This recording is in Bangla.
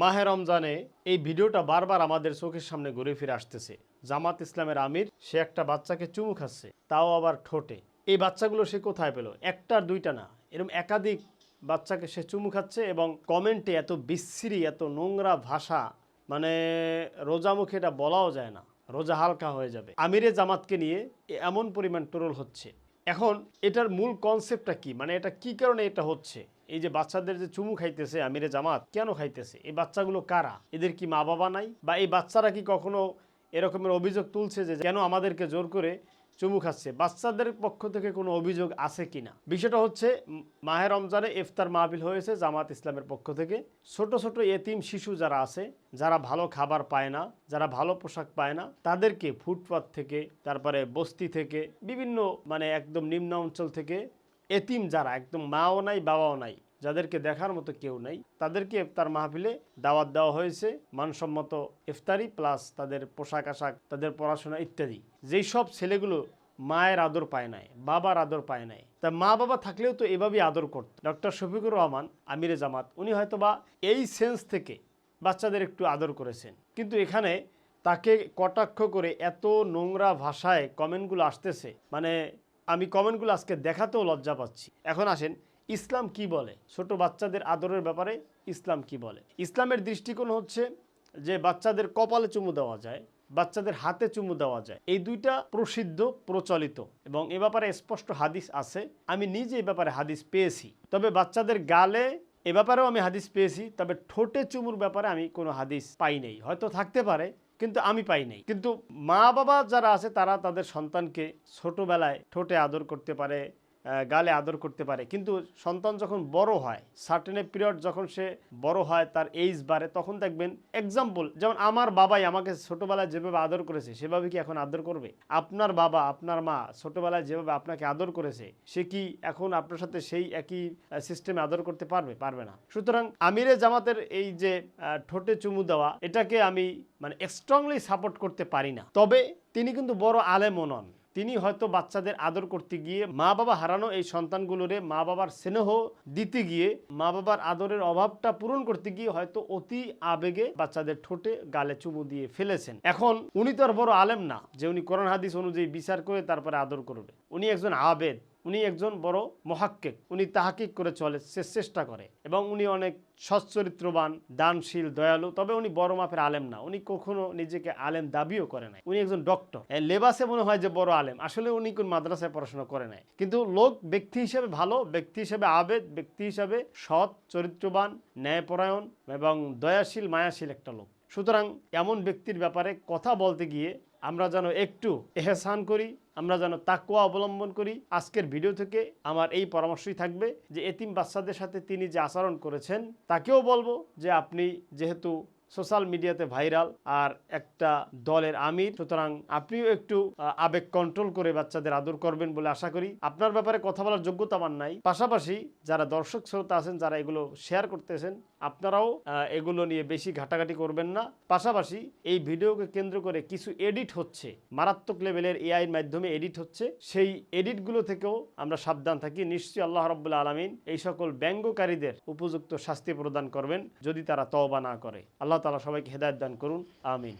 মাহে রমজানে এই ভিডিওটা বারবার আমাদের চোখের সামনে ঘুরে ফিরে আসতেছে। জামাত ইসলামের আমির, সে একটা বাচ্চাকে চুমু খাচ্ছে, তাও আবার ঠোঁটে। এই বাচ্চাগুলো সে কোথায় পেল? একটার দুইটা না। এরকম একাধিক বাচ্চাকে সে চুমু খাচ্ছে এবং কমেন্টে এত বিশ্রী, এত নোংরা ভাষা মানে রোজা মুখে এটা বলাও যায় না। রোজা হালকা হয়ে যাবে। আমিরে জামাতকে নিয়ে এমন পরিমাণ টোরল হচ্ছে। এখন এটার মূল কনসেপ্টটা কি? মানে এটা কি কারণে এটা হচ্ছে? এই যে বাচ্চাদের যে চুমু খাইতেছে আমিরে জামাত, কেন খাইতেছে? এই বাচ্চাগুলো কারা? এদের কি মা বাবা নাই? বা এই বাচ্চারা কি কখনো এরকমের অভিযোগ তুলছে যে কেন আমাদেরকে জোর করে চুমু খাচ্ছে। বাচ্চাদের পক্ষ থেকে কোনো অভিযোগ আছে কিনা বিষয়টা হচ্ছে, মাহে রমজানে ইফতার মাহফিল হয়েছে জামাত ইসলামের পক্ষ থেকে। ছোট ছোট এতিম শিশু যারা আছে, যারা ভালো খাবার পায় না, যারা ভালো পোশাক পায় না, তাদেরকে ফুটপাত থেকে, তারপরে বস্তি থেকে, বিভিন্ন মানে একদম নিম্ন অঞ্চল থেকে এতিম যারা, একদম মাও নাই, বাবাও নাই যাদেরকে দেখার মতো কেউ নাই, তাদেরকে ইফতার মাহফিলে দাওয়াত দেওয়া হয়েছে, মানসম্মত ইফতারি প্লাস তাদের পোশাক আশাক, তাদের পড়াশোনা ইত্যাদি। যেই সব ছেলেগুলো মায়ের আদর পায় নাই, বাবার আদর পায় নাই, তা মা বাবা থাকলেও তো এভাবেই আদর করত। ডক্টর শফিকুর রহমান, আমিরে জামাত, উনি হয়তো বা এই সেন্স থেকে বাচ্চাদের একটু আদর করেছেন। কিন্তু এখানে তাকে কটাক্ষ করে এত নোংরা ভাষায় কমেন্টগুলো আসতেছে মানে আমি কমেন্টগুলো আজকে দেখাতেও লজ্জা পাচ্ছি। এখন আসেন ইসলাম কি বলে? ছোট বাচ্চাদের আদরের ব্যাপারে ইসলাম কি বলে? ইসলামের দৃষ্টিকোণ হচ্ছে যে বাচ্চাদের কপালে চুমু দেওয়া যায়, বাচ্চাদের হাতে চুমু দেওয়া যায়। এই দুইটা প্রসিদ্ধ, প্রচলিত এবং এ ব্যাপারে স্পষ্ট হাদিস আছে। আমি নিজে এ ব্যাপারে হাদিস পেয়েছি। তবে বাচ্চাদের গালে এ ব্যাপারেও আমি হাদিস পেয়েছি, তবে ঠোঁটে চুমুর ব্যাপারে আমি কোনো হাদিস পাই নাই। হয়তো থাকতে পারে, কিন্তু আমি পাই নাই। কিন্তু মা বাবা যারা আছে, তারা তাদের সন্তানকে ছোটবেলায় ঠোঁটে আদর করতে পারে গালে আদর করতে পারে। কিন্তু সন্তান যখন বড় হয় সার্টেন পিরিয়ড যখন সে বড় হয়, তার এইজ বাড়ে, তখন দেখবেন এক্সাম্পল যেমন আমার বাবাই আমাকে ছোটবেলায় যেভাবে আদর করেছে, সেভাবে কি এখন আদর করবে? আপনার বাবা, আপনার মা ছোটবেলায় যেভাবে আপনাকে আদর করেছে, সে কি এখন আপনার সাথে সেই একই সিস্টেমে আদর করতে পারবে? পারবে না। সুতরাং আমিরে জামাতের এই যে ঠোঁটে চুমু দেওয়া, এটাকে আমি মানে স্ট্রংলি সাপোর্ট করতে পারি না। তবে তিনি কিন্তু বড় আলেমও নন। তিনি হয়তো বাচ্চাদের আদর করতে গিয়ে মা বাবা হারানো এই সন্তানগুলোরে মা বাবার স্নেহ দিতে গিয়ে মা বাবার আদরের অভাবটা পূরণ করতে গিয়ে হয়তো অতি আবেগে বাচ্চাদের ঠোঁটে গালে চুমু দিয়ে ফেলেছেন। এখন উনি তো আর বড় আলেম না যে উনি কোরআন হাদিস অনুযায়ী বিচার করে তারপরে আদর করবে। উনি একজন আবেদ। উনি একজন বড় মহাক্কেক। উনি তাহাকিক করে চলে, সে চেষ্টা করে। এবং উনি অনেক সচ্চরিত্রবান, দানশীল, দয়ালু, তবে উনি বড় মাপের আলেম না। উনি কখনো নিজেকে আলেম দাবিও করে নাই। উনি একজন ডক্টর। লেবাসে মনে হয় যে বড় আলেম। আসলে উনি কোন মাদ্রাসায় পড়াশোনা করে নাই। কিন্তু লোক ব্যক্তি হিসেবে ভালো, ব্যক্তি হিসেবে আবেদ, ব্যক্তি হিসেবে সৎ, চরিত্রবান, ন্যায়পরায়ণ এবং দয়াশীল, মায়াশীল একটা লোক। সুতরাং এমন ব্যক্তির ব্যাপারে কথা বলতে গিয়ে আমরা যেন একটু এহসান করি, আমরা যেন তাকুয়া অবলম্বন করি। আজকের ভিডিও থেকে আমার এই পরামর্শই থাকবে যে এতিম বাচ্চাদের সাথে তিনি যে আচরণ করেছেন, তাকেও বলব যে আপনি যেহেতু সোশ্যাল মিডিয়াতে ভাইরাল আর একটা দলের আমির, সুতরাং আপনিও একটু আবেগ কন্ট্রোল করে বাচ্চাদের আদর করবেন বলে আশা করি। আপনার ব্যাপারে কথা বলার যোগ্যতা আমার নাই। পাশাপাশি যারা দর্শক শ্রোতা আছেন, যারা এগুলো শেয়ার করতেছেন আপনারাও এগুলো নিয়ে বেশি ঘাটাঘাটি করবেন না। পাশাপাশি এই ভিডিওকে কেন্দ্র করে কিছু এডিট হচ্ছে। মারাত্মক লেভেলের এআইয়ের মাধ্যমে এডিট হচ্ছে। সেই এডিটগুলো থেকেও আমরা সাবধান থাকি। নিশ্চয়ই আল্লাহ রব্বুল্লা আলমিন এই সকল ব্যঙ্গকারীদের উপযুক্ত শাস্তি প্রদান করবেন, যদি তারা তওবা না করে। আল্লাহ তালা সবাইকে হেদায়ত দান করুন। আমিন।